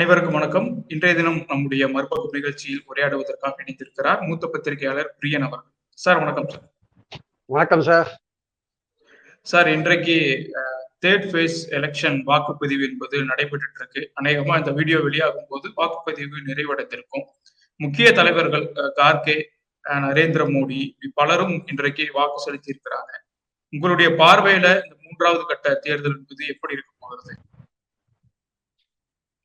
அனைவருக்கும் வணக்கம். இன்றைய தினம் நம்முடைய மறுபக்கம் நிகழ்ச்சியில் உரையாடுவதற்காக இணைந்திருக்கிறார் மூத்த பத்திரிகையாளர் பிரியன் அவர்கள். சார் வணக்கம் சார். வணக்கம் சார். சார் இன்றைக்கு தேர்ட் ஃபேஸ் எலெக்ஷன் வாக்குப்பதிவு என்பது நடைபெற்று இருக்கு அநேகமா இந்த வீடியோ வெளியாகும் போது வாக்குப்பதிவு நிறைவடைந்திருக்கும். முக்கிய தலைவர்கள் கார்கே நரேந்திர மோடி பலரும் இன்றைக்கு வாக்கு செலுத்தி இருக்கிறாங்க உங்களுடைய பார்வையில இந்த மூன்றாவது கட்ட தேர்தல் என்பது எப்படி இருக்க போகிறது?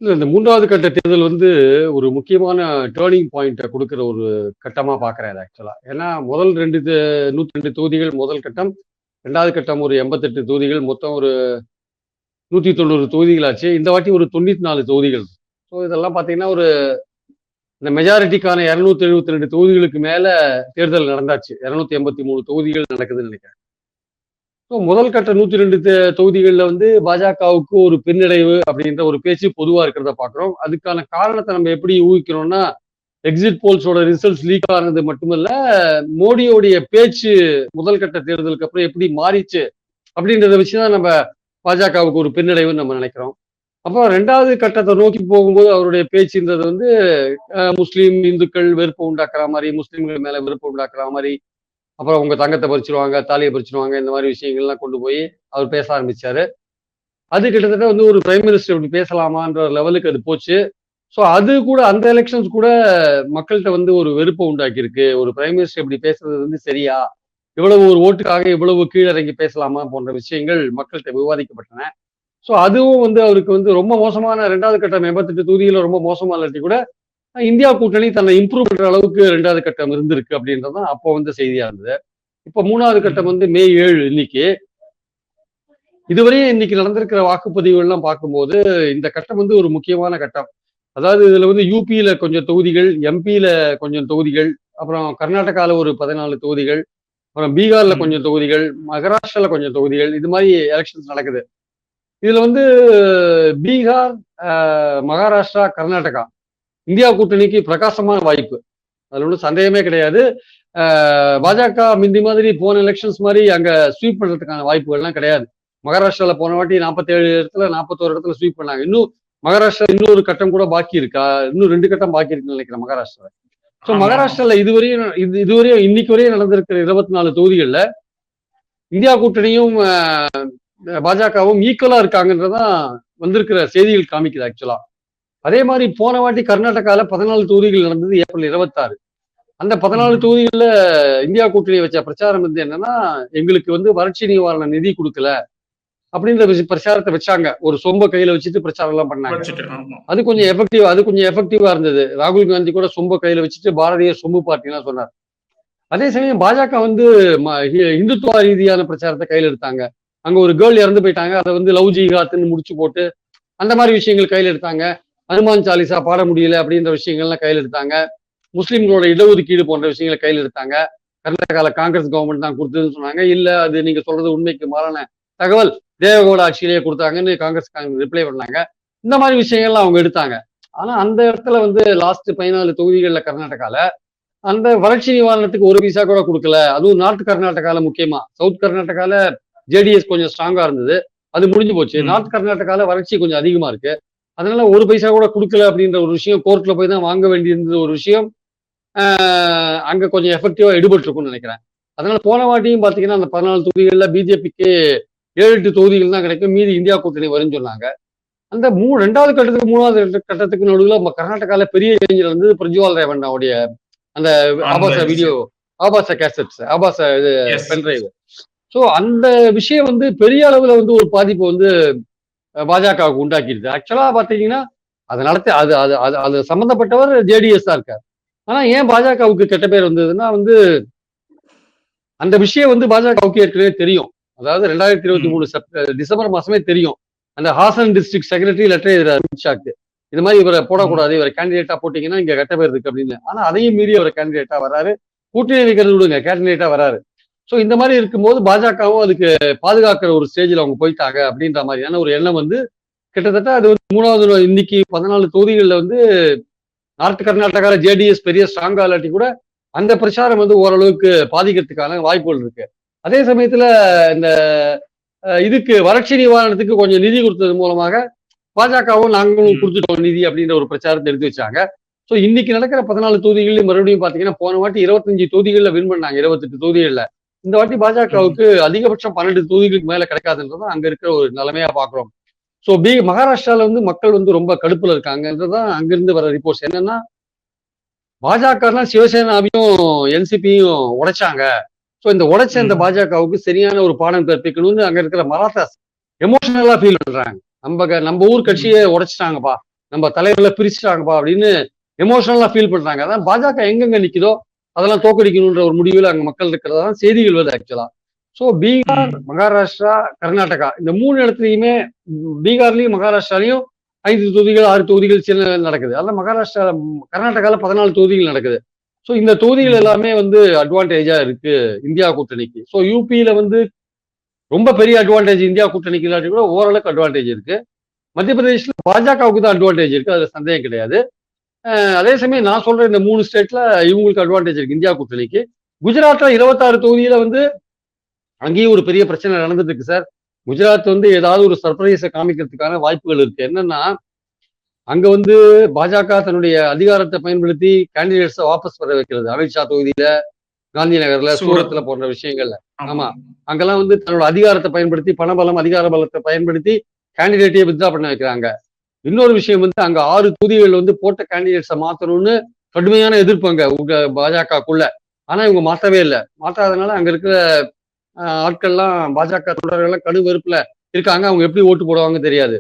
இந்த மூன்றாவது கட்ட தேர்தல் வந்து ஒரு முக்கியமான டேர்னிங் பாயிண்ட்டை கொடுக்குற ஒரு கட்டமாக பார்க்குறேன் அது ஆக்சுவலாக ஏன்னா முதல் ரெண்டு நூற்றி ரெண்டு தொகுதிகள் முதல் கட்டம் ரெண்டாவது கட்டம் ஒரு எண்பத்தெட்டு தொகுதிகள் மொத்தம் ஒரு நூற்றி தொண்ணூறு தொகுதிகளாச்சு. இந்த வாட்டி ஒரு தொண்ணூற்றி நாலு தொகுதிகள். ஸோ இதெல்லாம் பார்த்தீங்கன்னா ஒரு இந்த மெஜாரிட்டிக்கான இரநூத்தி எழுபத்தி ரெண்டு தொகுதிகளுக்கு மேலே தேர்தல் நடந்தாச்சு. இரநூத்தி எண்பத்தி மூணு தொகுதிகள் நடக்குதுன்னு நினைக்கிறேன். ஸோ முதல் கட்ட நூத்தி ரெண்டு தொகுதிகளில் வந்து பாஜகவுக்கு ஒரு பின்னடைவு அப்படின்ற ஒரு பேச்சு பொதுவா இருக்கிறத பாக்குறோம். அதுக்கான காரணத்தை நம்ம எப்படி ஊகிக்கிறோம்னா எக்ஸிட் போல்ஸோட ரிசல்ட்ஸ் லீக் ஆனது மட்டுமல்ல மோடியோடைய பேச்சு முதல் கட்ட தேர்தலுக்கு அப்புறம் எப்படி மாறிச்சு அப்படின்றத வச்சுதான் நம்ம பாஜகவுக்கு ஒரு பின்னடைவுன்னு நம்ம நினைக்கிறோம். அப்புறம் ரெண்டாவது கட்டத்தை நோக்கி போகும்போது அவருடைய பேச்சுன்றது வந்து முஸ்லீம் இந்துக்கள் வெறுப்பு உண்டாக்குற மாதிரி முஸ்லீம்கள் மேல வெறுப்பு உண்டாக்குற மாதிரி அப்புறம் உங்க தங்கத்தை பறிச்சிருவாங்க தாலியை பறிச்சிருவாங்க இந்த மாதிரி விஷயங்கள்லாம் கொண்டு போய் அவர் பேச ஆரம்பிச்சாரு. அது கிட்டத்தட்ட வந்து ஒரு பிரைம் மினிஸ்டர் இப்படி பேசலாமான்ற லெவலுக்கு அது போச்சு. ஸோ அது கூட அந்த எலெக்ஷன்ஸ் கூட மக்கள்கிட்ட வந்து ஒரு வெறுப்பை உண்டாக்கியிருக்கு. ஒரு பிரைம் மினிஸ்டர் இப்படி பேசுறது வந்து சரியா? இவ்வளவு ஒரு ஓட்டுக்காக இவ்வளவு கீழிறங்கி பேசலாமா போன்ற விஷயங்கள் மக்கள்கிட்ட விவாதிக்கப்பட்டன. ஸோ அதுவும் வந்து அவருக்கு வந்து ரொம்ப மோசமான ரெண்டாவது கட்ட எண்பத்தெட்டு தொகுதியில் ரொம்ப மோசமா இல்லாட்டி கூட இந்தியா கூட்டணி தன்னை இம்ப்ரூவ் பண்ற அளவுக்கு ரெண்டாவது கட்டம் இருந்திருக்கு அப்படின்றது தான் அப்போ வந்து செய்தியா இருந்தது. இப்போ மூணாவது கட்டம் வந்து மே ஏழு இன்னைக்கு. இதுவரையும் இன்னைக்கு நடந்திருக்கிற வாக்குப்பதிவுகள்லாம் பார்க்கும்போது இந்த கட்டம் வந்து ஒரு முக்கியமான கட்டம். அதாவது இதுல வந்து யூபியில கொஞ்சம் தொகுதிகள் எம்பியில கொஞ்சம் தொகுதிகள் அப்புறம் கர்நாடகால ஒரு பதினாலு தொகுதிகள் அப்புறம் பீகார்ல. கொஞ்சம் தொகுதிகள் மகாராஷ்டிரால கொஞ்சம் தொகுதிகள் இது மாதிரி எலெக்ஷன்ஸ் நடக்குது. இதுல வந்து பீகார் மகாராஷ்டிரா கர்நாடகா இந்தியா கூட்டணிக்கு பிரகாசமான வாய்ப்பு. அதுல ஒன்றும் சந்தேகமே கிடையாது. ஆஹ், பாஜக முந்தி மாதிரி போன எலெக்ஷன்ஸ் மாதிரி அங்க ஸ்வீப் பண்றதுக்கான வாய்ப்புகள்லாம் கிடையாது. மகாராஷ்டிரால போன வாட்டி நாற்பத்தேழு இடத்துல நாற்பத்தோரு இடத்துல ஸ்வீப் பண்ணாங்க. இன்னும் மகாராஷ்டிரா இன்னொரு கட்டம் கூட பாக்கி இருக்கா? இன்னும் ரெண்டு கட்டம் பாக்கி இருக்குன்னு நினைக்கிறேன் மகாராஷ்டிரா ஸோ. மகாராஷ்டிரால இதுவரையும் இது இதுவரையும் இன்னைக்கு வரையும் நடந்திருக்கிற இருபத்தி நாலு தொகுதிகள்ல இந்தியா கூட்டணியும் பாஜகவும் ஈக்குவலா இருக்காங்கன்றதான் வந்திருக்கிற செய்திகள் காமிக்குது ஆக்சுவலா அதே மாதிரி போன வாட்டி கர்நாடகால பதினாலு தொகுதிகள் நடந்தது ஏப்ரல் இருபத்தாறு. அந்த பதினாலு. தொகுதிகள்ல இந்தியா கூட்டணி வச்ச பிரச்சாரம் வந்து என்னன்னா எங்களுக்கு வந்து வறட்சி நிவாரண நிதி கொடுக்கல அப்படின்ற பிரச்சாரத்தை வச்சாங்க. ஒரு சொம்ப கையில வச்சுட்டு பிரச்சாரம் எல்லாம் பண்ணாங்க. அது கொஞ்சம் எஃபெக்டிவ் அது கொஞ்சம் எஃபெக்டிவா இருந்தது. ராகுல் காந்தி கூட சொம்ப கையில வச்சுட்டு பாரதிய சொம்பு பார்ட்டிலாம் சொன்னார். அதே சமயம் பாஜக வந்து இந்துத்துவ ரீதியான பிரச்சாரத்தை கையில எடுத்தாங்க. அங்க ஒரு கேர்ள் இறந்து போயிட்டாங்க. அதை வந்து லவ் ஜிஹாத்துன்னு முடிச்சு போட்டு அந்த மாதிரி விஷயங்கள் கையில எடுத்தாங்க. ஹனுமான் சாலிசா பாட முடியல அப்படின்ற விஷயங்கள்லாம் கையில எடுத்தாங்க. முஸ்லிம்களோட இடஒதுக்கீடு போன்ற விஷயங்களை கையில எடுத்தாங்க. கர்நாடகால காங்கிரஸ் கவர்மெண்ட் தான் கொடுத்ததுன்னு சொன்னாங்க. இல்ல அது நீங்க சொல்றது உண்மைக்கு மாறான தகவல் தேவகவுட ஆட்சியிலேயே கொடுத்தாங்கன்னு காங்கிரஸ் ரிப்ளை பண்ணாங்க. இந்த மாதிரி விஷயங்கள்லாம் அவங்க எடுத்தாங்க. ஆனா அந்த இடத்துல வந்து லாஸ்ட் பதினாலு தொகுதிகள்ல கர்நாடகால அந்த வறட்சி நிவாரணத்துக்கு ஒரு பைசா கூட கொடுக்கல. அதுவும் நார்த் கர்நாடகால முக்கியமா. சவுத் கர்நாடகால ஜேடிஎஸ் கொஞ்சம் ஸ்ட்ராங்கா இருந்தது. அது முடிஞ்சு போச்சு. நார்த் கர்நாடகால வறட்சி கொஞ்சம் அதிகமா இருக்கு. அதனால ஒரு பைசா கூட கொடுக்கல அப்படின்ற ஒரு விஷயம் கோர்ட்ல போய் தான் வாங்க வேண்டியிருந்த ஒரு விஷயம் ஆஹ் அங்க கொஞ்சம் எஃபெக்டிவா எடுபட்டு இருக்கும்னு நினைக்கிறேன் அதனால போன வாட்டியும் பாத்தீங்கன்னா அந்த பதினாலு தொகுதிகள்ல பிஜேபிக்கு ஏழு எட்டு தொகுதிகள் தான் கிடைக்கும் மீதி இந்தியா கூட்டணி வரும்னு சொன்னாங்க அந்த மூ ரெண்டாவது கட்டத்துக்கு மூணாவது கட்ட- கட்டத்துக்கு நடுவில் நம்ம கர்நாடகால பெரிய ரேஞ்சில் வந்து பிரஜ்வால் ரேவண்ணாவுடைய அந்த ஆபாச. வீடியோ ஆபாச கேசட்ஸ் ஆபாச இது. பென்ட்ரைவ் ஸோ அந்த விஷயம் வந்து பெரிய அளவுல வந்து ஒரு பாதிப்பு வந்து பாஜகவுக்கு உண்டாக்கிடுது ஆக்சுவலா பாத்தீங்கன்னா அதை நடத்தி அது அது அது அது சம்பந்தப்பட்டவர் ஜேடிஎஸ் தான் இருக்கார். ஆனா ஏன் பாஜகவுக்கு கெட்ட பேர் வந்ததுன்னா வந்து அந்த விஷயம் வந்து பாஜகவுக்கு ஏற்கனவே தெரியும். அதாவது ரெண்டாயிரத்தி இருபத்தி மூணு செப்ட- டிசம்பர் மாசமே தெரியும். அந்த ஹாசன் டிஸ்ட்ரிக்ட் செக்ரட்டரி லெட்டர் எழுதுறாரு அமித்ஷாக்கு இது மாதிரி இவரை போடக்கூடாது இவரை கேண்டிடேட்டா போட்டீங்கன்னா இங்க கெட்ட பேர் இருக்கு அப்படின்னு. ஆனா அதையும் மீறி அவர் கேண்டிடேட்டா வராரு. கூட்டணி வைக்கிறது விடுங்க கேண்டிடேட்டா வராரு. சோ இந்த மாதிரி இருக்கும்போது பாஜகவும் அதுக்கு பாதுகாக்கிற ஒரு ஸ்டேஜில் அவங்க போயிட்டாங்க அப்படின்ற மாதிரியான ஒரு எண்ணம் வந்து கிட்டத்தட்ட அது வந்து மூணாவது இன்னைக்கு பதினாலு தொகுதிகளில் வந்து நார்த் கர்நாடகாவில் ஜேடிஎஸ் பெரிய ஸ்ட்ராங்கா இல்லாட்டி கூட அந்த பிரச்சாரம் வந்து ஓரளவுக்கு பாதிக்கிறதுக்கான வாய்ப்புகள் இருக்கு. அதே சமயத்துல இந்த இதுக்கு வறட்சி நிவாரணத்துக்கு கொஞ்சம் நிதி கொடுத்தது மூலமாக பாஜகவும் நாங்களும். கொடுத்துட்டோம் நிதி அப்படின்ற ஒரு பிரச்சாரத்தை எடுத்து வச்சாங்க. ஸோ இன்னைக்கு நடக்கிற பதினாலு தொகுதிகளையும் மறுபடியும் பாத்தீங்கன்னா போன வாட்டி இருபத்தஞ்சு தொகுதிகளில் வின் பண்ணாங்க. இருபத்தெட்டு தொகுதிகளில். இந்த வாட்டி பாஜகவுக்கு அதிகபட்சம் பன்னெண்டு தொகுதிகளுக்கு மேல கிடைக்காதுன்றதான் அங்க இருக்கிற ஒரு நிலைமையா பாக்குறோம். ஸோ பி மகாராஷ்டிரால வந்து மக்கள் வந்து ரொம்ப கடுப்புல இருக்காங்கன்றதான் அங்கிருந்து வர ரிப்போர்ட்ஸ் என்னன்னா பாஜக சிவசேனாவையும் என்சிபியும் உடைச்சாங்க. ஸோ இந்த உடைச்ச இந்த. பாஜகவுக்கு சரியான ஒரு பாடம் கற்பிக்கணும்னு அங்க இருக்கிற மராத்தாஸ் எமோஷனலா ஃபீல் பண்றாங்க. நம்ம நம்ம ஊர் கட்சியை உடைச்சிட்டாங்கப்பா. நம்ம தலைவர்களை பிரிச்சுட்டாங்கப்பா அப்படின்னு எமோஷனலா ஃபீல் பண்றாங்க. அதான் பாஜக எங்கெங்க நிக்குதோ அதெல்லாம் தோக்கடிக்கணுன்ற ஒரு முடிவில் அங்க மக்கள் இருக்கிறதா? தான் செய்திகள் வருது ஆக்சுவலா ஸோ பீகார். மகாராஷ்டிரா கர்நாடகா இந்த மூணு இடத்துலையுமே பீகார்லயும் மகாராஷ்டிராலையும் ஐந்து தொகுதிகள் ஆறு தொகுதிகள் சின்ன நடக்குது. அதெல்லாம் மகாராஷ்டிரா ம், கர்நாடகால பதினாலு தொகுதிகள் நடக்குது. ஸோ இந்த தொகுதிகள். எல்லாமே வந்து அட்வான்டேஜா இருக்கு இந்தியா கூட்டணிக்கு. ஸோ யூபியில வந்து ரொம்ப பெரிய அட்வான்டேஜ் இந்தியா கூட்டணிக்கு இல்லாட்டி கூட ஓரளவுக்கு அட்வான்டேஜ் இருக்கு. மத்திய பிரதேஷ்ல பாஜகவுக்கு தான் அட்வான்டேஜ் இருக்கு. அதுல சந்தேகம் கிடையாது. அதே சமயம் நான் சொல்ற இந்த மூணு ஸ்டேட்ல இவங்களுக்கு அட்வான்டேஜ் இருக்கு. இந்தியா கூட்டணிக்கு. குஜராத்ல இருபத்தாறு தொகுதியில வந்து அங்கேயும் ஒரு பெரிய பிரச்சனை நடந்துட்டு இருக்கு சார். குஜராத் வந்து ஏதாவது ஒரு சர்ப்ரைஸை காமிக்கிறதுக்கான வாய்ப்புகள் இருக்கு. என்னன்னா அங்க வந்து பாஜக தன்னுடைய அதிகாரத்தை பயன்படுத்தி கேண்டிடேட்ஸை வாபஸ் பெற வைக்கிறது. அமித்ஷா தொகுதியில காந்தி நகர்ல சூரத். சூரத்ல போன்ற விஷயங்கள்ல. ஆமா. அங்கெல்லாம் வந்து தன்னோட அதிகாரத்தை பயன்படுத்தி பணபலம் அதிகார பலத்தை பயன்படுத்தி கேண்டிடேட்டையே வித்ரா பண்ண வைக்கிறாங்க. இன்னொரு விஷயம் வந்து அங்க ஆறு தொகுதிகள் வந்து போட்ட கேண்டிடேட்ஸை மாத்தணும்னு கடுமையான எதிர்ப்பாங்க உங்க பாஜகக்குள்ள. ஆனா இவங்க மாத்தவே இல்லை. மாத்தாதனால அங்க இருக்கிற ஆஹ், ஆட்கள்லாம் பாஜக தொண்டர்கள்லாம் கடும் வெறுப்புல இருக்காங்க. அவங்க எப்படி ஓட்டு போடுவாங்க தெரியாது.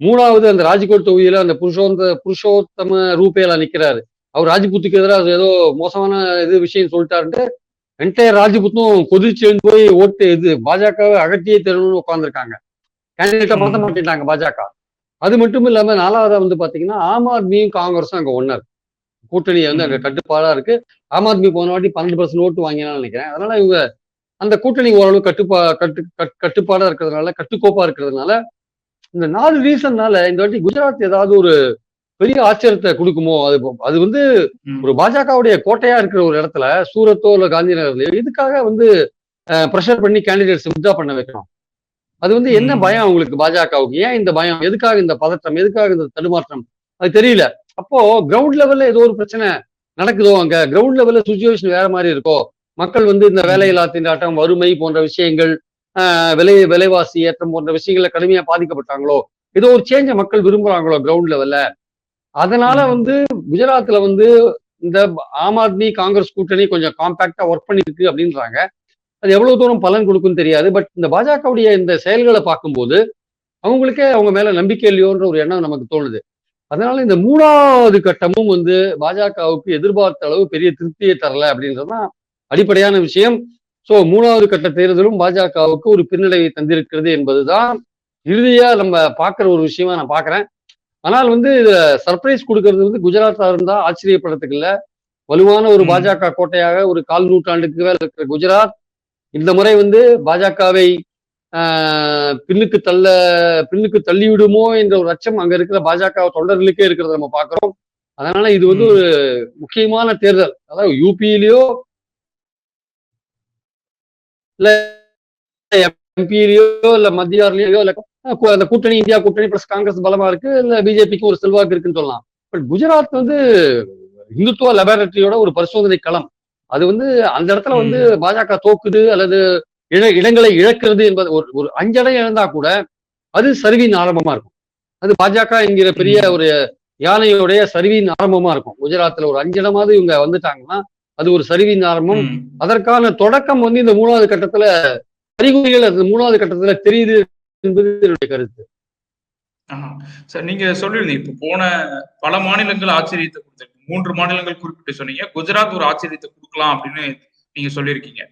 மூணாவது அந்த ராஜ்கோட் தொகுதியில அந்த புருஷோந்த புருஷோத்தம ரூபேல நிக்கிறாரு. அவர் ராஜ்புத்துக்கு எதிராக ஏதோ மோசமான இது விஷயம் சொல்லிட்டாருன்ட்டு என்டையர் ராஜ்புத்தும் கொதிச்சு எழுந்து போய் ஓட்டு இது பாஜகவை அகற்றியே தரணும்னு உட்காந்துருக்காங்க கேண்டிடேட்டை மாற்ற மாத்த மாட்டேன்ட்டாங்க பாஜக. அது மட்டும் இல்லாம நாலாவதா வந்து பாத்தீங்கன்னா ஆம் ஆத்மியும் காங்கிரஸும் அங்க ஒன்னா இருக்கு கூட்டணி வந்து அங்க ம். கட்டுப்பாடா இருக்கு ஆம் ஆத்மி போன வாட்டி பன்னெண்டு பர்சன்ட் ஓட்டு வாங்கினான்னு நினைக்கிறேன் அதனால இவங்க அந்த கூட்டணி ஓரளவு கட்டுப்பா கட்டு கட்- கட்டுப்பாடா இருக்கிறதுனால கட்டுக்கோப்பா இருக்கிறதுனால இந்த நாலு ரீசன்னால இந்த வாட்டி குஜராத் ஏதாவது ஒரு பெரிய ஆச்சரியத்தை கொடுக்குமோ அது அது வந்து. ஒரு பாஜகவுடைய கோட்டையா இருக்கிற ஒரு இடத்துல சூரத்தோ இல்ல காந்தி நகர்லயோ இதுக்காக வந்து ப்ரெஷர் பண்ணி கேண்டிடேட்ஸ் வித்ரா பண்ண வைக்கணும் அது வந்து என்ன. பயம் அவங்களுக்கு பாஜகவுக்கு? ஏன் இந்த பயம்? எதுக்காக இந்த பதட்டம் எதுக்காக இந்த தடுமாற்றம்? அது தெரியல. அப்போ கிரவுண்ட் லெவல்ல ஏதோ ஒரு பிரச்சனை நடக்குதோ அங்க? கிரவுண்ட் லெவல்ல சுச்சுவேஷன் வேற மாதிரி இருக்கோ? மக்கள் வந்து இந்த. வேலையில்லா திண்டாட்டம் வறுமை போன்ற விஷயங்கள் விலை விலைவாசி ஏற்றம் போன்ற விஷயங்கள்ல கடுமையா பாதிக்கப்பட்டாங்களோ? ஏதோ ஒரு சேஞ்ச மக்கள் விரும்புறாங்களோ கிரவுண்ட் லெவல்ல அதனால. வந்து குஜராத்ல வந்து இந்த ஆம் ஆத்மி காங்கிரஸ் கூட்டணி கொஞ்சம் காம்பாக்டா ஒர்க் பண்ணிருக்கு அப்படின்றாங்க. அது எவ்வளவு தூரம் பலன் கொடுக்குன்னு தெரியாது. பட் இந்த பாஜகவுடைய இந்த செயல்களை பார்க்கும்போது அவங்களுக்கே அவங்க மேல நம்பிக்கை இல்லையோன்ற ஒரு எண்ணம் நமக்கு தோணுது. அதனால இந்த மூணாவது கட்டமும் வந்து பாஜகவுக்கு எதிர்பார்த்த அளவு பெரிய திருப்தியை தரல அப்படின்றதுதான் அடிப்படையான விஷயம். சோ மூணாவது கட்ட தேர்தலும் பாஜகவுக்கு ஒரு பின்னடைவை தந்திருக்கிறது என்பதுதான் இறுதியா நம்ம பார்க்கிற ஒரு விஷயமா நான் பார்க்கிறேன். ஆனால் வந்து சர்ப்ரைஸ் கொடுக்கறது வந்து குஜராத்தா இருந்தா ஆச்சரியப்படுறதுக்கு இல்ல. வலுவான ஒரு. பாஜக கோட்டையாக ஒரு கால் நூற்றாண்டுக்கு மேல இருக்கிற குஜராத் இந்த முறை வந்து பாஜகவை பின்னுக்கு தள்ள பின்னுக்கு தள்ளிவிடுமோ என்ற ஒரு அச்சம் அங்க இருக்கிற பாஜக தொண்டர்களுக்கே இருக்கிறத நம்ம பார்க்கிறோம். அதனால இது வந்து. ஒரு முக்கியமான தேர்தல். அதாவது யூபியிலயோ இல்ல எம்பியிலயோ இல்ல மத்தியார்லயோ இல்ல அந்த கூட்டணி இந்தியா கூட்டணி பிளஸ் காங்கிரஸ் பலமா இருக்கு இல்ல பிஜேபிக்கு ஒரு செல்வாக்கு இருக்குன்னு சொல்லலாம். பட் குஜராத் வந்து இந்துத்துவ லெபார்டரியோட ஒரு பரிசோதனை களம். அது வந்து அந்த இடத்துல வந்து பாஜக தோக்குது அல்லது இட இடங்களை இழக்கிறது என்பது ஒரு ஒரு அஞ்சடம் இழந்தா கூட அது சரிவின் ஆரம்பமா இருக்கும் அது பாஜக என்கிற பெரிய. ஒரு யானையோடைய சரிவின் ஆரம்பமா இருக்கும் குஜராத்ல ஒரு அஞ்சடமாவது இவங்க வந்துட்டாங்கன்னா அது ஒரு சரிவின் ஆரம்பம். அதற்கான தொடக்கம் வந்து இந்த மூணாவது கட்டத்துல அறிகுறிகள் அந்த மூணாவது கட்டத்துல தெரியுது என்பது என்னுடைய கருத்து. சார் நீங்க சொல்லிருந்தீங்க இப்போ போன பல மாநிலங்கள் ஆச்சரியத்தை கொடுத்திருக்கு மூன்று மாநிலங்கள் குறிப்பிட்டு சொன்னீங்க. குஜராத் ஒரு ஆச்சரியத்தை கொடுக்கலாம் அப்படின்னு நீங்க சொல்லியிருக்கீங்க.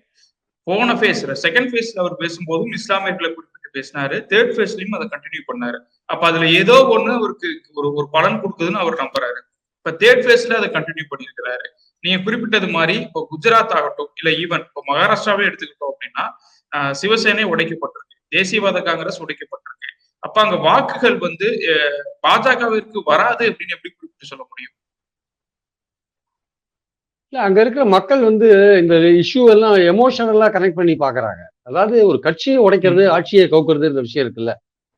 போன ஃபேஸ்ல செகண்ட் ஃபேஸ்ல அவர் பேசும்போதும் இஸ்லாமியர்களை குறிப்பிட்டு பேசினாரு. தேர்ட் ஃபேஸ்லயும் அதை கண்டினியூ பண்ணாரு. அப்ப அதுல ஏதோ ஒண்ணு அவருக்கு ஒரு ஒரு பலன் கொடுக்குதுன்னு அவர் நம்புறாரு. இப்ப தேர்ட் ஃபேஸ்ல அதை கண்டினியூ பண்ணியிருக்கிறாரு. நீங்க குறிப்பிட்டது மாதிரி இப்போ குஜராத் ஆகட்டும் இல்ல ஈவன் இப்போ மகாராஷ்டிராவே எடுத்துக்கிட்டோம் அப்படின்னா சிவசேனை உடைக்கப்பட்டிருக்கு. தேசியவாத காங்கிரஸ் உடைக்கப்பட்டிருக்கு. அப்ப அங்க வாக்குகள் வந்து பாஜகவிற்கு வராது அப்படின்னு எப்படி குறிப்பிட்டு சொல்ல முடியும்? அங்க இருக்கிற மக்கள் வந்து இந்த இஷ்யூ எல்லாம் எமோஷனலா கனெக்ட் பண்ணி பாக்குறாங்க அதாவது ஒரு கட்சியை உடைக்கிறது ஆட்சியை கவுக்குறது இந்த விஷயம் இருக்குல்ல.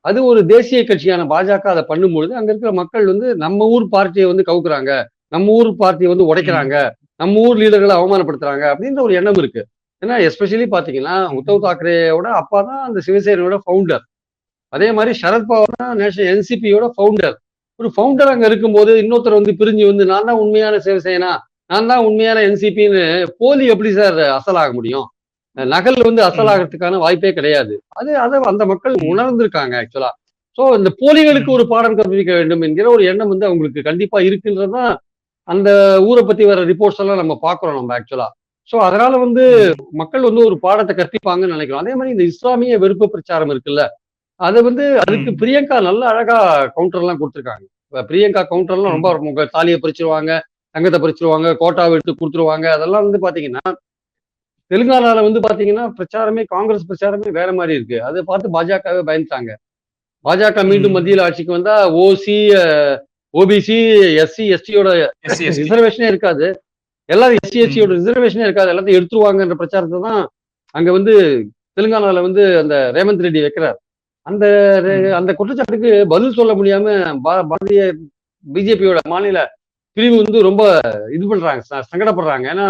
அது ஒரு தேசிய கட்சியான பாஜக அதை பண்ணும்பொழுது அங்க இருக்கிற மக்கள் வந்து நம்ம ஊர் பார்ட்டியை வந்து கவுக்குறாங்க நம்ம ஊர் பார்ட்டியை வந்து உடைக்கிறாங்க நம்ம ஊர் லீடர்களை அவமானப்படுத்துறாங்க அப்படின்ற ஒரு எண்ணம் இருக்கு. ஏன்னா எஸ்பெஷலி பாத்தீங்கன்னா உத்தவ் தாக்கரேயோட அப்பா தான் அந்த சிவசேனையோட ஃபவுண்டர் அதே மாதிரி சரத்பவார் தான் நேஷனல் என்சிபியோட ஃபவுண்டர் ஒரு ஃபவுண்டர் அங்க இருக்கும்போது இன்னொருத்தர் வந்து பிரிஞ்சு வந்து நான் தான் உண்மையான சிவசேனா நான் தான் உண்மையான என்சிபின்னு போலி எப்படி சார் அசலாக முடியும்? நகல் வந்து அசலாகிறதுக்கான வாய்ப்பே கிடையாது. அது அதை அந்த மக்கள் உணர்ந்திருக்காங்க ஆக்சுவலா சோ இந்த போலிகளுக்கு ஒரு பாடம் கற்பிக்க வேண்டும் என்கிற ஒரு எண்ணம் வந்து அவங்களுக்கு கண்டிப்பா இருக்குன்றதுதான் அந்த ஊரை பத்தி வர ரிப்போர்ட்ஸ் எல்லாம் நம்ம பாக்குறோம் நம்ம ஆக்சுவலா சோ அதனால வந்து மக்கள் வந்து ஒரு பாடத்தை கற்பிப்பாங்கன்னு நினைக்கிறோம். அதே மாதிரி இந்த இஸ்லாமிய வெறுப்பு பிரச்சாரம் இருக்குல்ல அதை வந்து அதுக்கு பிரியங்கா நல்ல அழகா கவுண்டர் எல்லாம் கொடுத்துருக்காங்க. பிரியங்கா பிரியங்கா கவுண்டர்லாம் ரொம்ப உங்க தாலியை பிரிச்சிருவாங்க தங்கத்தை பறிச்சிருவாங்க கோட்டாவை எடுத்து கொடுத்துருவாங்க. அதெல்லாம் வந்து பாத்தீங்கன்னா தெலுங்கானால வந்து பாத்தீங்கன்னா பிரச்சாரமே காங்கிரஸ் பிரச்சாரமே வேற மாதிரி இருக்கு. அதை பார்த்து பாஜகவே பயந்துட்டாங்க. பாஜக மீண்டும். மத்தியில் ஆட்சிக்கு வந்தா ஓசி ஓபிசி எஸ்சி எஸ்டியோட ரிசர்வேஷனே இருக்காது. எல்லாரும் எஸ்சி எஸ்சியோட ரிசர்வேஷனே இருக்காது. எல்லாத்தையும் எடுத்துருவாங்கன்ற பிரச்சாரத்தை தான் அங்க வந்து தெலுங்கானால வந்து அந்த ரேவந்த் ரெட்டி வைக்கிறார். அந்த. அந்த குற்றச்சாட்டுக்கு பதில் சொல்ல முடியாம பாரதிய பிஜேபியோட மாநில பிரிவு வந்து ரொம்ப இது பண்றாங்க சங்கடப்படுறாங்க. ஏன்னா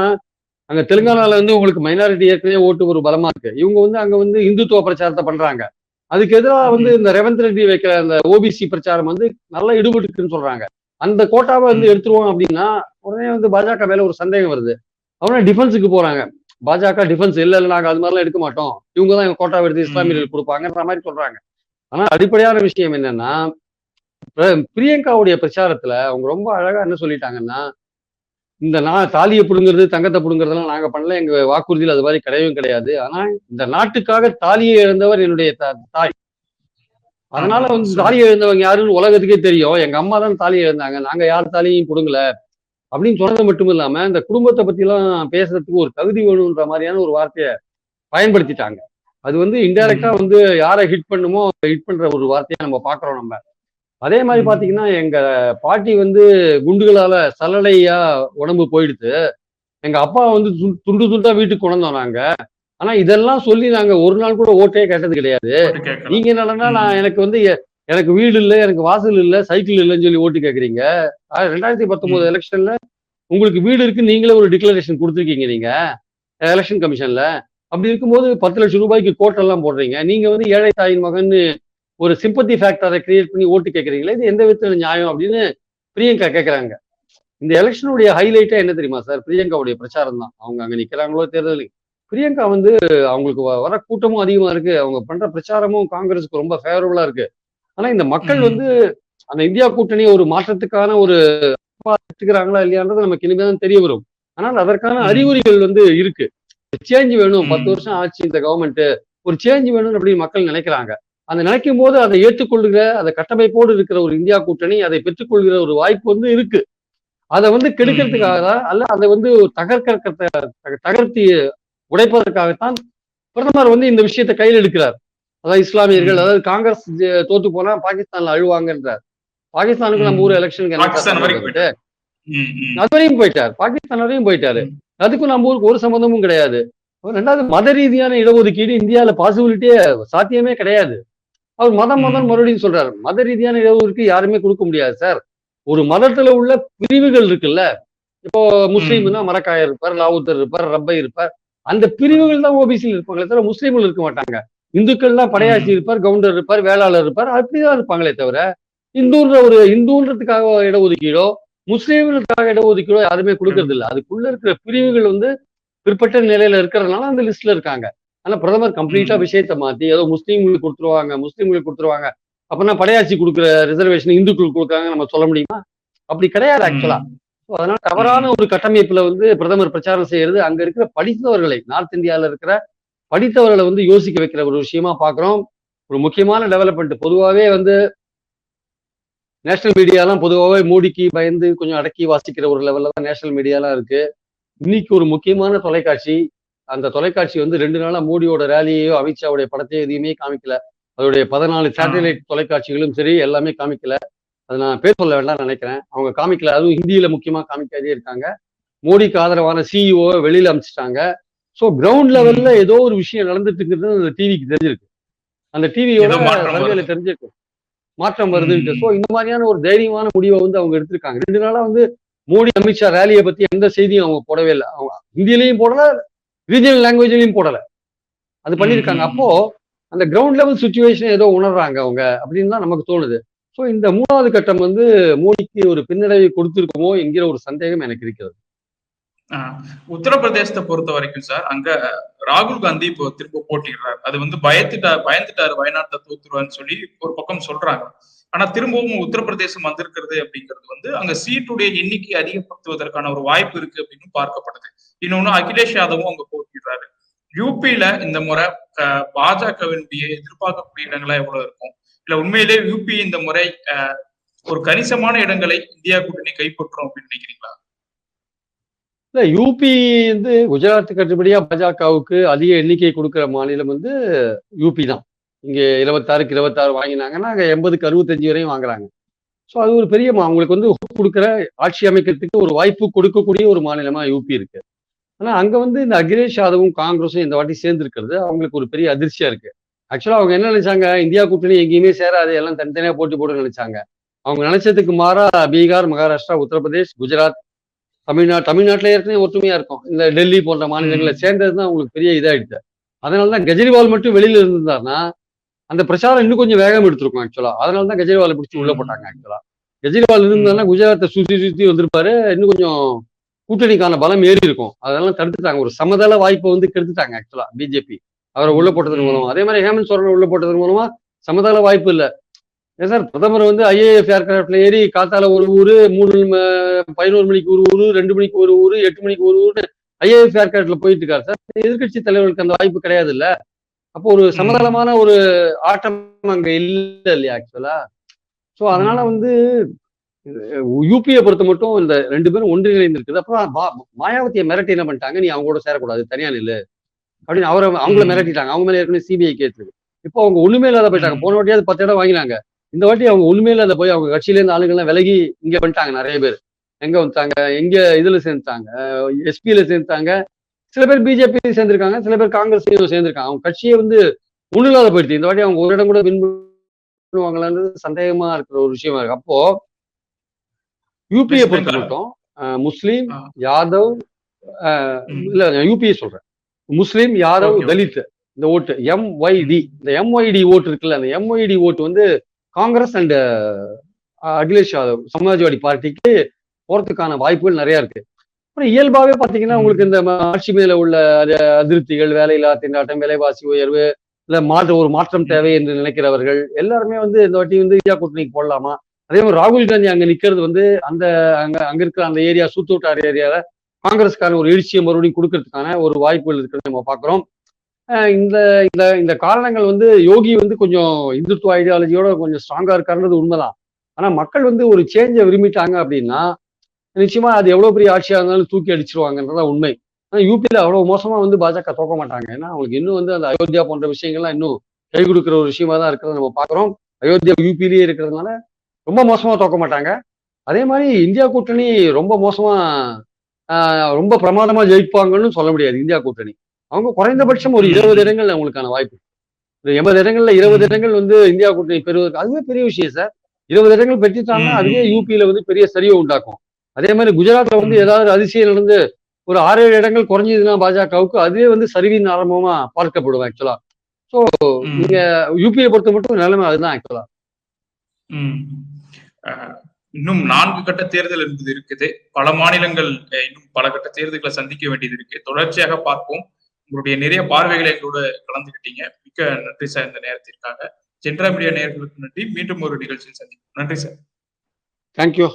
அங்க தெலுங்கானால வந்து உங்களுக்கு மைனாரிட்டி ஏற்கனவே ஓட்டு ஒரு பலமா இருக்கு. இவங்க வந்து அங்க வந்து இந்துத்துவ பிரச்சாரத்தை பண்றாங்க. அதுக்கு எதிராக வந்து இந்த ரேவந்த் ரெட்டி வைக்கிற அந்த ஓபிசி பிரச்சாரம் வந்து நல்லா ஈடுபட்டுருக்குன்னு சொல்றாங்க. அந்த கோட்டாவை வந்து எடுத்துருவோம் அப்படின்னா உடனே வந்து பாஜக மேல ஒரு சந்தேகம் வருது. அவனா டிஃபென்ஸுக்கு போறாங்க. பாஜக டிஃபென்ஸ் இல்ல இல்ல நாங்க அது மாதிரிலாம் எடுக்க மாட்டோம். இவங்க தான் எங்க கோட்டாவை எடுத்து இஸ்லாமியர்களுக்கு கொடுப்பாங்கன்ற மாதிரி சொல்றாங்க. ஆனா அடிப்படையான விஷயம் என்னன்னா பிரியங்காவுடைய பிரச்சாரத்துல அவங்க ரொம்ப அழகா என்ன சொல்லிட்டாங்கன்னா இந்த நான் தாலியை புடுங்கிறது தங்கத்தை புடுங்கிறதெல்லாம் நாங்க பண்ணல எங்க வாக்குறுதியில் அது மாதிரி கிடையவும் கிடையாது. ஆனா இந்த நாட்டுக்காக தாலியை இழந்தவர் என்னுடைய தாய். அதனால வந்து. தாலியை இழந்தவங்க யாருன்னு உலகத்துக்கே தெரியும். எங்க அம்மா தான் தாலியை இழந்தாங்க. நாங்க யார் தாலியையும் புடுங்கல அப்படின்னு சொன்னது மட்டும் இல்லாம இந்த குடும்பத்தை பத்தி எல்லாம் பேசுறதுக்கு ஒரு தகுதி வேணுன்ற மாதிரியான ஒரு வார்த்தையை பயன்படுத்திட்டாங்க. அது வந்து இன்டைரக்டா வந்து யாரை ஹிட் பண்ணுமோ ஹிட் பண்ற ஒரு வார்த்தையை நம்ம பாக்குறோம் நம்ம. அதே மாதிரி. பாத்தீங்கன்னா எங்க பாட்டி வந்து குண்டுகளால சல்லடையா உடம்பு போயிடுது எங்க அப்பா வந்து துண்டு- துண்டு வீட்டுக்கு கொண்டு வந்தோம் நாங்க ஆனா இதெல்லாம் சொல்லி நாங்க ஒரு நாள் கூட ஓட்டே கேட்டது கிடையாது. நீங்க என்னன்னா. நான் எனக்கு வந்து எனக்கு வீடு இல்ல எனக்கு வாசல் இல்ல சைக்கிள் இல்லைன்னு சொல்லி ஓட்டு கேக்குறீங்க ரெண்டாயிரத்தி பத்தொன்பது. எலெக்ஷன்ல உங்களுக்கு வீடு இருக்கு நீங்களே ஒரு டிக்ளரேஷன் கொடுத்துருக்கீங்க நீங்க எலெக்ஷன் கமிஷன்ல அப்படி இருக்கும்போது பத்து லட்சம் ரூபாய்க்கு கோட்டெல்லாம் போடுறீங்க நீங்க வந்து ஏழை தாயின் மகன்னு ஒரு சிம்பத்தி ஃபேக்டரை கிரியேட் பண்ணி ஓட்டு கேட்குறீங்களா இது எந்த விதத்துல நியாயம் அப்படின்னு பிரியங்கா கேட்கறாங்க இந்த எலெக்ஷனுடைய ஹைலைட்டா என்ன தெரியுமா சார் பிரியங்காவுடைய பிரச்சாரம் தான். அவங்க அங்க நிக்கிறாங்களோ தேர்தலுக்கு பிரியங்கா வந்து அவங்களுக்கு வர கூட்டமும் அதிகமா இருக்கு. அவங்க பண்ற பிரச்சாரமும் காங்கிரஸுக்கு ரொம்ப ஃபேவரபுளா இருக்கு. ஆனா இந்த மக்கள். வந்து அந்த இந்தியா கூட்டணி ஒரு மாற்றத்துக்கான ஒரு எடுத்துக்கிறாங்களா இல்லையான்றது நமக்கு இனிமேதான் தெரிய வரும். ஆனால் அதற்கான. அறிகுறிகள் வந்து இருக்கு. சேஞ்ச் வேணும். பத்து வருஷம் ஆச்சு இந்த கவர்மெண்ட் ஒரு சேஞ்ச் வேணும்னு அப்படின்னு மக்கள் நினைக்கிறாங்க. அந்த நினைக்கும் போது அதை ஏற்றுக்கொள்கிற அந்த கட்டமைப்போடு இருக்கிற ஒரு இந்தியா கூட்டணி அதை பெற்றுக்கொள்கிற ஒரு வாய்ப்பு வந்து இருக்கு அதை வந்து கெடுக்கிறதுக்காக தான் அல்ல அதை வந்து தகர்க்க தகர்த்தி உடைப்பதற்காகத்தான் பிரதமர் வந்து இந்த விஷயத்தை கையில் எடுக்கிறார் அதாவது இஸ்லாமியர்கள். அதாவது காங்கிரஸ் தோத்து போனா பாகிஸ்தான்ல அழுவாங்கன்றார் பாகிஸ்தானுக்கு நம்ம. ஊர் எலெக்ஷனுக்கு பாகிஸ்தான் வரைக்கும் என்ன ம், ம். அது வரையும் போயிட்டார் பாகிஸ்தான் வரையும் போயிட்டாரு. அதுக்கும் நம்ம ஊருக்கு ஒரு சம்மந்தமும் கிடையாது ரெண்டாவது மத ரீதியான இடஒதுக்கீடு இந்தியால பாசிபிலிட்டியே சாத்தியமே கிடையாது அவர் மதம் மதம். மறுபடியும் சொல்றாரு. மத ரீதியான இடஒதுக்கீடு யாருமே கொடுக்க முடியாது சார் ஒரு மதத்துல உள்ள பிரிவுகள் இருக்குல்ல? இப்போ முஸ்லீம்னா மரக்காயர் இருப்பார் லாவுத்தர் இருப்பார் ரப்பை இருப்பார். அந்த பிரிவுகள் தான் ஓபிசியில் இருப்பாங்களே தவிர முஸ்லீம்கள் இருக்க மாட்டாங்க. இந்துக்கள் தான் படையாச்சி இருப்பார் கவுண்டர் இருப்பார் வேளாளர் இருப்பார் அப்படிதான் இருப்பாங்களே தவிர இந்துன்ற ஒரு இந்துன்றதுக்காக இடஒதுக்கீடோ முஸ்லீம்களுக்காக இடஒதுக்கீடோ யாருமே கொடுக்கறது இல்ல அதுக்குள்ள இருக்கிற பிரிவுகள் வந்து பிற்பட்ட நிலையில இருக்கிறதுனால அந்த லிஸ்ட்ல இருக்காங்க. ஆனா பிரதமர் கம்ப்ளீட்டா. விஷயத்தை மாத்தி ஏதோ முஸ்லீம்களுக்கு கொடுத்துருவாங்க முஸ்லீம்களுக்கு கொடுத்துருவாங்க அப்படின்னா படையாச்சி கொடுக்குற ரிசர்வேஷன் இந்துக்களுக்கு கொடுக்குறாங்க நம்ம சொல்ல முடியுமா? அப்படி கிடையாது ஆக்சுவலா. அதனால தவறான ஒரு கட்டமைப்புல வந்து பிரதமர் பிரச்சாரம் செய்யறது அங்க இருக்கிற படித்தவர்களை நார்த் இந்தியால இருக்கிற படித்தவர்களை வந்து யோசிக்க வைக்கிற ஒரு விஷயமா பாக்குறோம். ஒரு முக்கியமான டெவலப்மெண்ட் பொதுவாகவே வந்து நேஷனல் மீடியாலாம் பொதுவாகவே மோடிக்கு பயந்து கொஞ்சம் அடக்கி வாசிக்கிற ஒரு லெவல்ல தான் நேஷனல் மீடியாலாம் இருக்கு. இன்னைக்கு ஒரு முக்கியமான தொலைக்காட்சி அந்த தொலைக்காட்சி வந்து ரெண்டு நாளா மோடியோட ரேலியையோ அமித்ஷாவுடைய படத்தையோ எதையுமே காமிக்கல. அதோடைய பதினாலு சேட்டலைட் தொலைக்காட்சிகளும் சரி எல்லாமே காமிக்கல. அது நான் பேர் சொல்ல வேண்டாம் நினைக்கிறேன். அவங்க காமிக்கல. அதுவும் ஹிந்தியில முக்கியமா காமிக்காதே இருக்காங்க. மோடிக்கு ஆதரவான சிஇஓ வெளியில அமிச்சிட்டாங்க. ஸோ கிரவுண்ட் லெவல்ல ஏதோ ஒரு விஷயம் நடந்துட்டு இருக்கிறது அந்த டிவிக்கு தெரிஞ்சிருக்கு. அந்த டிவியோட சர்வேல வருது. தெரிஞ்சிருக்கும் மாற்றம் ம். ஸோ இந்த மாதிரியான ஒரு தைரியமான முடிவை வந்து அவங்க எடுத்திருக்காங்க. ரெண்டு நாளா வந்து மோடி அமித்ஷா ரேலியை பத்தி எந்த செய்தியும் அவங்க போடவே இல்லை. அவங்க ஹிந்திலையும் போடல ரீஜனல் லாங்குவேஜ்லயும் போடல. அது பண்ணியிருக்காங்க. அப்போ அந்த கிரவுண்ட் லெவல் சுச்சுவேஷன் ஏதோ உணர்றாங்க அவங்க அப்படின்னு தான் நமக்கு தோணுது. ஸோ இந்த மூணாவது கட்டம் வந்து மோடிக்கு ஒரு பின்னடைவை கொடுத்திருக்குமோ என்கிற ஒரு சந்தேகம் எனக்கு இருக்கிறது. உத்தரப்பிரதேசத்தை பொறுத்த வரைக்கும் சார் அங்க ராகுல் காந்தி இப்போ திரும்ப போட்டிடுறாரு. அது வந்து பயத்துட்டா பயந்துட்டாரு வயநாட்டை தோத்துருவான்னு சொல்லி ஒரு பக்கம் சொல்றாங்க. ஆனா திரும்பவும் உத்தரப்பிரதேசம் வந்திருக்கிறது அப்படிங்கிறது வந்து அங்க சீட்டுடைய எண்ணிக்கை அதிகப்படுத்துவதற்கான ஒரு வாய்ப்பு இருக்கு அப்படின்னு பார்க்கப்படுது. இன்னொன்னு அகிலேஷ் யாதவும் அங்க போட்டிடுறாரு யூபியில இந்த முறை அஹ், பாஜகவினுடைய எதிர்பார்க்கக்கூடிய இடங்களா எவ்வளவு இருக்கும்? இல்ல உண்மையிலே யூபி இந்த முறை அஹ், ஒரு கணிசமான இடங்களை இந்தியா கூட்டணி கைப்பற்றும் அப்படின்னு நினைக்கிறீங்களா? இல்ல யூபி வந்து குஜராத்துக்கு அடுத்தபடியா பாஜகவுக்கு அதிக எண்ணிக்கை கொடுக்கிற மாநிலம் வந்து யூபி தான். இங்க இருபத்தாறுக்கு இருபத்தாறு வாங்கினாங்கன்னா அங்க எண்பதுக்கு அறுபத்தஞ்சு வரையும் வாங்குறாங்க. ஸோ அது ஒரு பெரிய அவங்களுக்கு வந்து கொடுக்குற ஆட்சி அமைக்கிறதுக்கு ஒரு வாய்ப்பு கொடுக்கக்கூடிய ஒரு மாநிலமா யூபி இருக்கு. ஆனா அங்க வந்து இந்த அகிலேஷ் யாதவும் காங்கிரஸும் இந்த வாட்டி சேர்ந்திருக்கிறது அவங்களுக்கு ஒரு பெரிய அதிர்ச்சியா இருக்கு. ஆக்சுவலா அவங்க என்ன நினைச்சாங்க? இந்தியா கூட்டணி எங்கேயுமே சேராது எல்லாம் தனித்தனியா போட்டி போட்டு நினைச்சாங்க. அவங்க நினைச்சதுக்கு மாறா பீகார் மகாராஷ்டிரா உத்தரப்பிரதேஷ் குஜராத் தமிழ்நாடு தமிழ்நாட்டில் ஏற்கனவே ஒற்றுமையா இருக்கும். இந்த டெல்லி போன்ற மாநிலங்களை சேர்ந்தது தான் அவங்களுக்கு பெரிய இதாயிடுச்சு. அதனால தான் கெஜ்ரிவால் மட்டும் வெளியில இருந்திருந்தாருன்னா அந்த பிரச்சாரம் இன்னும் கொஞ்சம் வேகம் எடுத்திருக்கும் ஆக்சுவலா அதனால தான் கெஜ்ரிவாலை பிடிச்சி உள்ள போட்டாங்க ஆக்சுவலா கெஜ்ரிவால் இருந்தாருன்னா குஜராத்தை சுத்தி சுத்தி வந்திருப்பாரு. இன்னும் கொஞ்சம் கூட்டணிக்கான பலம் ஏறி இருக்கும். அதெல்லாம் தடுத்துட்டாங்க. ஒரு சமதள வாய்ப்பை வந்து கெடுத்துட்டாங்க ஆக்சுவலா பிஜேபி. அவரை உள்ள போட்டதன் மூலமா. அதே மாதிரி ஹேமந்த் சோரனை உள்ள போட்டதன் மூலமா சமதள வாய்ப்பு இல்ல. ஏன் சார்? பிரதமர் வந்து ஐஏஎஃப் ஏர்கிராஃப்ட்ல ஏறி காத்தால ஒரு ஊரு மூணு பதினோரு மணிக்கு ஒரு ஊரு ரெண்டு மணிக்கு ஒரு ஊரு எட்டு மணிக்கு ஒரு ஊரு ஐஏஎஃப் ஏர்கிராஃப்ட்ல போயிட்டு இருக்காரு சார். எதிர்க்கட்சி தலைவர்களுக்கு அந்த வாய்ப்பு கிடையாது இல்ல அப்போ ஒரு சமதளமான ஒரு ஆட்டம் அங்க இல்ல இல்லையா ஆக்சுவலா சோ அதனால வந்து யூபியை பொறுத்த மட்டும் இந்த ரெண்டு பேரும் ஒன்றிணைந்து இருக்குது அப்புறம் மாயாவதியை மிரட்டி என்ன பண்ணிட்டாங்க? நீ அவங்க கூட சேரக்கூடாது தனியா நில்லு. அப்படின்னு அவரை அவங்கள. மிரட்டிட்டாங்க. அவங்க மேல ஏற்கனவே சிபிஐ கேஸ் இருக்கு இப்போ அவங்க ஒண்ணுமே இல்லாத போயிட்டாங்க. போன வாட்டியாவது பத்து இடம் வாங்கினாங்க. இந்த வாட்டி அவங்க ஒண்ணுமே இல்லாத போய் அவங்க கட்சியில இருந்து ஆளுங்கெல்லாம் விலகி இங்க வந்துட்டாங்க நிறைய பேர். எங்க வந்துட்டாங்க? எங்க இதுல சேர்ந்துட்டாங்க? எஸ்பியில சேர்ந்துட்டாங்க. சில பேர் பிஜேபி சேர்ந்திருக்காங்க சில பேர் காங்கிரஸ் சேர்ந்திருக்காங்க அவங்க கட்சியே வந்து ஒண்ணு இல்லாத போயிடுச்சு இந்த வாட்டி அவங்க ஒரு இடம் கூட வின் பண்ணுவாங்களான்றது சந்தேகமா இருக்கிற ஒரு விஷயமா இருக்கு அப்போ வெஸ்ட் பொறுத்த. மட்டும் முஸ்லீம். யாதவ். இல்ல யூபியை சொல்றேன் முஸ்லீம் யாதவ். தலித் இந்த ஓட்டு எம்ஒய்டி இந்த எம்ஒய்டி ஓட்டு இருக்குல்ல அந்த எம்ஒய்டி ஓட்டு வந்து காங்கிரஸ் அண்ட் அகிலேஷ் யாதவ் சமாஜ்வாடி பார்ட்டிக்கு போறதுக்கான வாய்ப்புகள் நிறைய இருக்கு அப்புறம் இயல்பாவே பாத்தீங்கன்னா உங்களுக்கு இந்த ஆட்சி மேல உள்ள அதிருப்திகள் வேலையில்லா திண்டாட்டம் விலைவாசி உயர்வு இல்ல மாற்ற ஒரு மாற்றம் தேவை என்று நினைக்கிறவர்கள் எல்லாருமே வந்து இந்த வாட்டி வந்து இந்தியா கூட்டணிக்கு போடலாமா? அதே மாதிரி ராகுல் காந்தி அங்க நிக்கிறது வந்து அந்த அங்க அங்க இருக்கிற அந்த ஏரியா சூத்துவட்டார் ஏரியால காங்கிரஸ்க்கான ஒரு எழுச்சியை மறுபடியும் கொடுக்கறதுக்கான ஒரு வாய்ப்புகள் இருக்கிறத நம்ம பாக்குறோம். இந்த இந்த இந்த காரணங்கள் வந்து யோகி வந்து கொஞ்சம் இந்துத்துவ ஐடியாலஜியோட கொஞ்சம் ஸ்ட்ராங்கா இருக்காருன்றது உண்மைதான். ஆனா மக்கள் வந்து ஒரு சேஞ்சை விரும்பிட்டாங்க அப்படின்னா நிச்சயமா அது எவ்வளவு பெரிய ஆட்சியா இருந்தாலும் தூக்கி அடிச்சிருவாங்கன்றதா உண்மை. ஆனா யூபியில அவ்வளவு மோசமா வந்து பாஜக தோக்க மாட்டாங்க. ஏன்னா அவங்களுக்கு இன்னும் வந்து அந்த அயோத்தியா போன்ற விஷயங்கள்லாம் இன்னும் கை கொடுக்கிற ஒரு விஷயமா தான் இருக்கிறத நம்ம பாக்குறோம் அயோத்தியா யூபிலேயே இருக்கிறதுனால ரொம்ப மோசமா தோக்க மாட்டாங்க. அதே மாதிரி இந்தியா கூட்டணி ரொம்ப மோசமா ரொம்ப பிரமாதமா ஜெயிப்பாங்கன்னு சொல்ல முடியாது இந்தியா கூட்டணி. அவங்க குறைந்தபட்சம் ஒரு இருபது இடங்கள் அவங்களுக்கான வாய்ப்பு. ஒரு எண்பது இடங்கள்ல இருபது. இடங்கள் வந்து இந்தியா கூட்டணி பெறுவதற்கு அதுவே பெரிய விஷயம் சார். இருபது இடங்கள் பெற்றுட்டாங்கன்னா அதுவே. யூபியில வந்து பெரிய சரிவை உண்டாக்கும். அதே மாதிரி குஜராத்ல வந்து. ஏதாவது அதிசயம் நடந்து ஒரு ஆறு ஏழு இடங்கள் குறைஞ்சதுன்னா பாஜகவுக்கு அதுவே வந்து சரிவின் ஆரம்பமா பார்க்கப்படும் ஆக்சுவலா ஸோ. நீங்க யூபியை பொறுத்த மட்டும் நிலைமை அதுதான் ஆக்சுவலா இன்னும் நான்கு கட்ட தேர்தல் என்பது இருக்குது. பல மாநிலங்கள் இன்னும் பல கட்ட தேர்தல்களை சந்திக்க வேண்டியது இருக்கு. தொடர்ச்சியாக பார்ப்போம். உங்களுடைய நிறைய பார்வைகளை எங்களோட கலந்துக்கிட்டீங்க. மிக்க நன்றி சார் இந்த நேரத்திற்காக. ஜென்ரா மீடியா நேயர்களுக்கு நன்றி. மீண்டும் ஒரு நிகழ்ச்சியில் சந்திப்போம். நன்றி சார். தேங்க்யூ